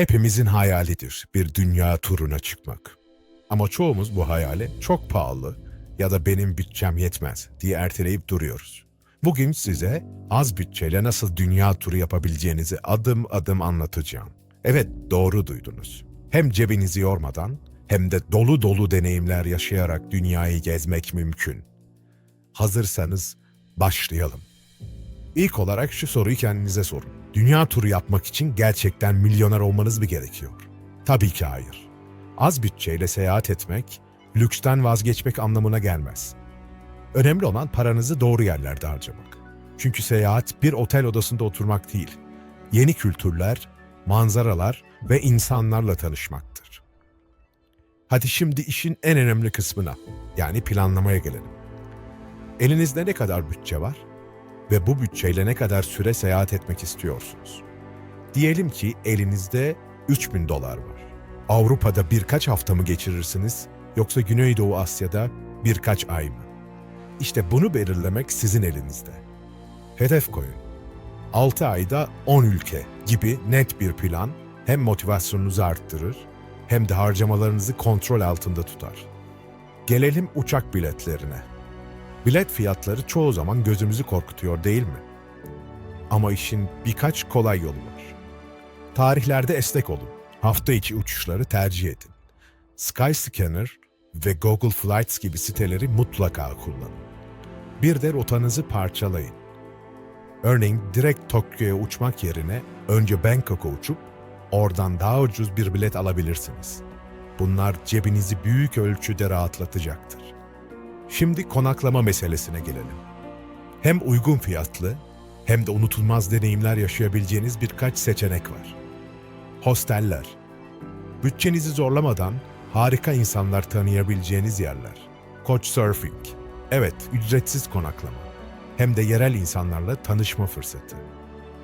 Hepimizin hayalidir bir dünya turuna çıkmak. Ama çoğumuz bu hayale çok pahalı ya da benim bütçem yetmez diye erteleyip duruyoruz. Bugün size az bütçeyle nasıl dünya turu yapabileceğinizi adım adım anlatacağım. Evet doğru duydunuz. Hem cebinizi yormadan hem de dolu dolu deneyimler yaşayarak dünyayı gezmek mümkün. Hazırsanız başlayalım. İlk olarak şu soruyu kendinize sorun. Dünya turu yapmak için gerçekten milyoner olmanız mı gerekiyor? Tabii ki hayır. Az bütçeyle seyahat etmek, lüksten vazgeçmek anlamına gelmez. Önemli olan paranızı doğru yerlerde harcamak. Çünkü seyahat bir otel odasında oturmak değil, yeni kültürler, manzaralar ve insanlarla tanışmaktır. Hadi şimdi işin en önemli kısmına, yani planlamaya gelelim. Elinizde ne kadar bütçe var? Ve bu bütçeyle ne kadar süre seyahat etmek istiyorsunuz? Diyelim ki elinizde 3000 dolar var. Avrupa'da birkaç hafta mı geçirirsiniz yoksa Güneydoğu Asya'da birkaç ay mı? İşte bunu belirlemek sizin elinizde. Hedef koyun. 6 ayda 10 ülke gibi net bir plan hem motivasyonunuzu arttırır hem de harcamalarınızı kontrol altında tutar. Gelelim uçak biletlerine. Bilet fiyatları çoğu zaman gözümüzü korkutuyor değil mi? Ama işin birkaç kolay yolu var. Tarihlerde esnek olun. Hafta içi uçuşları tercih edin. Skyscanner ve Google Flights gibi siteleri mutlaka kullanın. Bir de rotanızı parçalayın. Örneğin direkt Tokyo'ya uçmak yerine önce Bangkok'a uçup oradan daha ucuz bir bilet alabilirsiniz. Bunlar cebinizi büyük ölçüde rahatlatacaktır. Şimdi konaklama meselesine gelelim. Hem uygun fiyatlı hem de unutulmaz deneyimler yaşayabileceğiniz birkaç seçenek var. Hosteller. Bütçenizi zorlamadan harika insanlar tanıyabileceğiniz yerler. Couchsurfing. Evet, ücretsiz konaklama. Hem de yerel insanlarla tanışma fırsatı.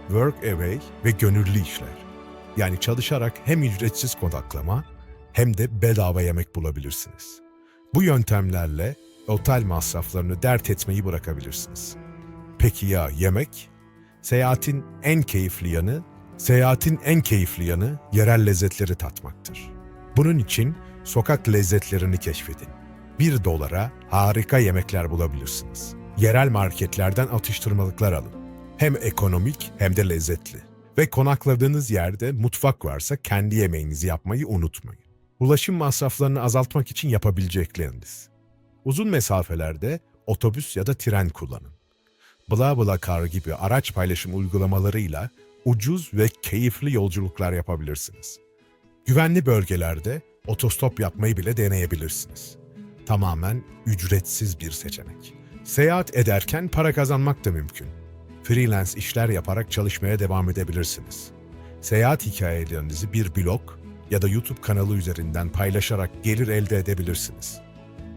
Work away ve gönüllü işler. Yani çalışarak hem ücretsiz konaklama hem de bedava yemek bulabilirsiniz. Bu yöntemlerle otel masraflarını dert etmeyi bırakabilirsiniz. Peki ya yemek? Seyahatin en keyifli yanı, seyahatin en keyifli yanı yerel lezzetleri tatmaktır. Bunun için sokak lezzetlerini keşfedin. 1 dolara harika yemekler bulabilirsiniz. Yerel marketlerden atıştırmalıklar alın. Hem ekonomik hem de lezzetli. Ve konakladığınız yerde mutfak varsa kendi yemeğinizi yapmayı unutmayın. Ulaşım masraflarını azaltmak için yapabilecekleriniz. Uzun mesafelerde otobüs ya da tren kullanın. BlaBlaCar gibi araç paylaşım uygulamalarıyla ucuz ve keyifli yolculuklar yapabilirsiniz. Güvenli bölgelerde otostop yapmayı bile deneyebilirsiniz. Tamamen ücretsiz bir seçenek. Seyahat ederken para kazanmak da mümkün. Freelance işler yaparak çalışmaya devam edebilirsiniz. Seyahat hikayelerinizi bir blog ya da YouTube kanalı üzerinden paylaşarak gelir elde edebilirsiniz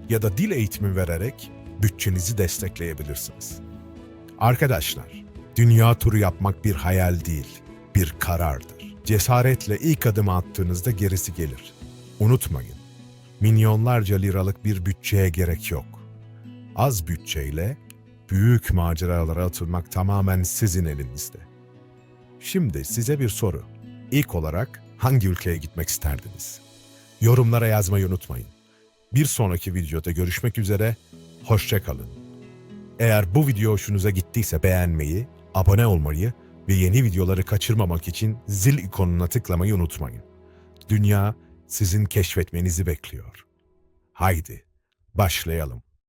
ya da dil eğitimi vererek bütçenizi destekleyebilirsiniz. Arkadaşlar, dünya turu yapmak bir hayal değil, bir karardır. Cesaretle ilk adımı attığınızda gerisi gelir. Unutmayın, milyonlarca liralık bir bütçeye gerek yok. Az bütçeyle büyük maceralara atılmak tamamen sizin elinizde. Şimdi size bir soru. İlk olarak hangi ülkeye gitmek isterdiniz? Yorumlara yazmayı unutmayın. Bir sonraki videoda görüşmek üzere, hoşça kalın. Eğer bu video hoşunuza gittiyse beğenmeyi, abone olmayı ve yeni videoları kaçırmamak için zil ikonuna tıklamayı unutmayın. Dünya sizin keşfetmenizi bekliyor. Haydi, başlayalım.